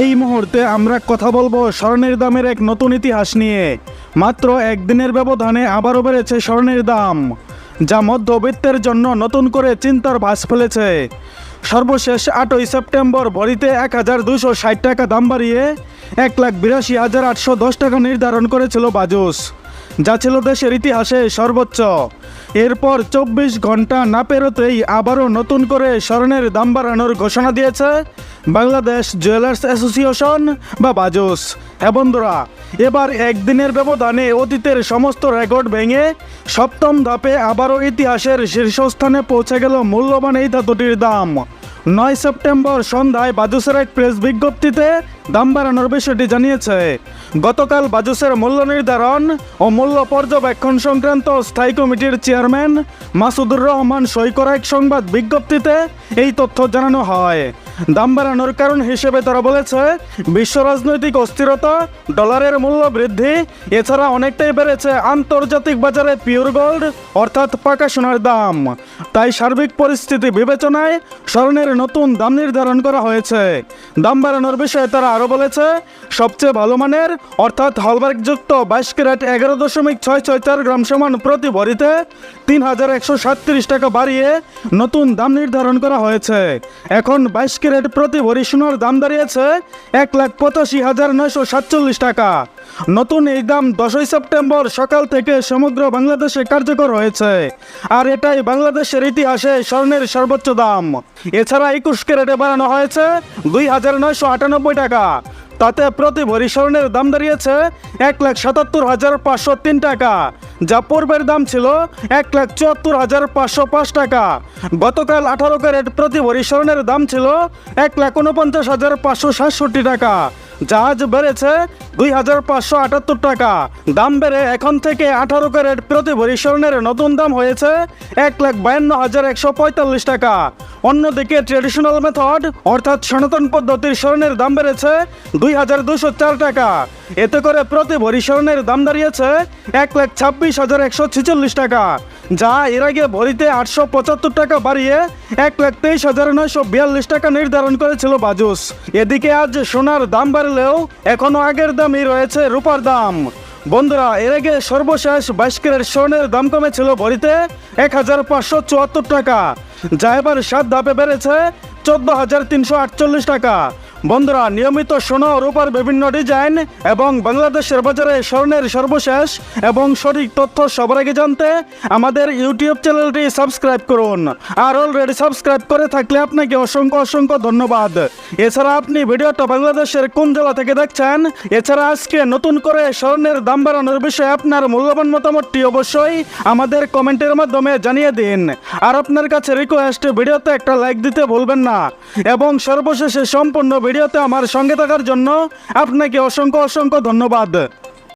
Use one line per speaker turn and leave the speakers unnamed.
এই মুহূর্তে আমরা কথা বলব স্বর্ণের দামের এক নতুন ইতিহাস নিয়ে। মাত্র একদিনের ব্যবধানে আবারও বেড়েছে স্বর্ণের দাম, যা মধ্যবিত্তের জন্য নতুন করে চিন্তার ভাস ফেলেছে। সর্বশেষ আটই সেপ্টেম্বর ভরিতে এক হাজার দুশো ষাট টাকা দাম বাড়িয়ে এক লাখ বিরাশি হাজার আটশো দশ টাকা নির্ধারণ করেছিল বাজুস। যা ছিল দেশের ইতিহাসে সর্বোচ্চ। এরপর চব্বিশ ঘণ্টা না পেরোতেই আবারও নতুন করে স্বর্ণের দাম বাড়ানোর ঘোষণা দিয়েছে বাংলাদেশ জুয়েলার্স অ্যাসোসিয়েশন বা বাজুস। হ্যাঁ বন্ধুরা, এবার একদিনের ব্যবধানে অতীতের সমস্ত রেকর্ড ভেঙে সপ্তম ধাপে আবারও ইতিহাসের শীর্ষস্থানে পৌঁছে গেল মূল্যবান এই ধাতুটির দাম। নয় সেপ্টেম্বর সন্ধ্যায় বাজুসের এক প্রেস বিজ্ঞপ্তিতে দাম বাড়ানোর বিষয়টি জানিয়েছে। গতকাল বাজুসের মূল্য নির্ধারণ ও মূল্য পর্যবেক্ষণ সংক্রান্ত স্থায়ী কমিটির চেয়ারম্যান মাসুদুর রহমান সই করা এক সংবাদ বিজ্ঞপ্তিতে এই তথ্য জানানো হয়। দাম বাড়ানোর কারণ হিসেবে তারা বলেছে, বিশ্ব রাজনৈতিক অস্থিরতা, ডলারের মূল্য বৃদ্ধি, এছাড়া অনেকটাই বেড়েছে আন্তর্জাতিক বাজারে পিওর গোল্ড, অর্থাৎ পাকা সোনার দাম। তাই সার্বিক পরিস্থিতি বিবেচনায় স্বর্ণের নতুন দাম নির্ধারণ করা হয়েছে। দাম বাড়ানোর বিষয়ে তারা আরও বলেছে, সবচেয়ে ভালো মানের, অর্থাৎ হলমার্কযুক্ত বাইশ ক্যারেট এগারো দশমিক ছয় ছয় চার গ্রাম সমান প্রতি ভরিতে তিন হাজার একশো সাতত্রিশ টাকা বাড়িয়ে নতুন দাম নির্ধারণ করা হয়েছে। এখন বাইশ ক্যারেট প্রতি ভরি সোনার দাম দাঁড়িয়েছে এক লাখ পঁচাশি হাজার নয়শো সাতচল্লিশ টাকা। নতুন এই দাম দশই সেপ্টেম্বর সকাল থেকে সমগ্র বাংলাদেশে কার্যকর হয়েছে। আর এটাই বাংলাদেশের ইতিহাসে স্বর্ণের সর্বোচ্চ দাম। এছাড়া একুশ ক্যারেটে বাড়ানো হয়েছে দুই হাজার নয়শো আটানব্বই টাকা। তাতে প্রতি ভরি স্বর্ণের দাম দাঁড়িয়েছে এক লাখ সাতাত্তর হাজার পাঁচশো তিন টাকা, যা পূর্বের দাম ছিল এক লাখ চুয়াত্তর হাজার পাঁচশো পাঁচ টাকা। গতকাল আঠারো ক্যারেট প্রতি ভরি স্বর্ণের দাম ছিল এক লাখ উনপঞ্চাশ হাজার পাঁচশো সাতষট্টি টাকা। আজ বেড়েছে দুই হাজার পাঁচশো আটাত্তর টাকা। দাম বেড়ে এখন থেকে আঠারো ক্যারেট প্রতি ভরি স্বর্ণের নতুন দাম হয়েছে এক লাখ বায়ান্ন হাজার একশো পঁয়তাল্লিশ টাকা। অন্যদিকে ট্রেডিশনাল মেথড অর্থাৎ সনাতন পদ্ধতির স্বর্ণের দাম বেড়েছে দুই হাজার দুশো চার টাকা। এতে করে প্রতি ভরি স্বর্ণের দাম দাঁড়িয়েছে এক লাখ ছাব্বিশ হাজার একশো ছেচল্লিশ টাকা, যা এর আগে ভরিতে আটশো পঁচাত্তর টাকা বাড়িয়ে এক লাখ তেইশ হাজার নয়শো বিয়াল্লিশ টাকা নির্ধারণ করেছিল বাজুস। এদিকে আজ সোনার দাম বাড়লেও এখনও আগের দামই রয়েছে রূপার দাম। বন্ধুরা, এর আগে সর্বশেষ বাইশ ক্যারেট স্বর্ণের দাম কমেছিল ভরিতে এক হাজার পাঁচশো চুয়াত্তর টাকা, যা এবার সাত ধাপে বেড়েছে চোদ্দ হাজার তিনশো আটচল্লিশ টাকা। বন্ধুরা, নিয়মিত সোনা রূপার বিভিন্ন ডিজাইন এবং বাংলাদেশের বাজারে স্বর্ণের সর্বশেষ এবং সঠিক তথ্য সবার আগে জানতে আমাদের ইউটিউব চ্যানেলটি সাবস্ক্রাইব করুন। আর অলরেডি সাবস্ক্রাইব করে থাকলে আপনাকে অসংখ্য অসংখ্য ধন্যবাদ। এছাড়া আপনি ভিডিওটা বাংলাদেশের কোন জেলা থেকে দেখছেন? এছাড়া আজকে নতুন করে স্বর্ণের দাম বাড়ানোর বিষয়ে আপনার মূল্যবান মতামতটি অবশ্যই আমাদের কমেন্টের মাধ্যমে জানিয়ে দিন। আর আপনার কাছে রিকোয়েস্ট ভিডিওতে একটা লাইক দিতে ভুলবেন না। এবং সর্বশেষে সম্পূর্ণ ভিডিওতে আমার সঙ্গে থাকার জন্য আপনাকে অসংখ্য অসংখ্য ধন্যবাদ।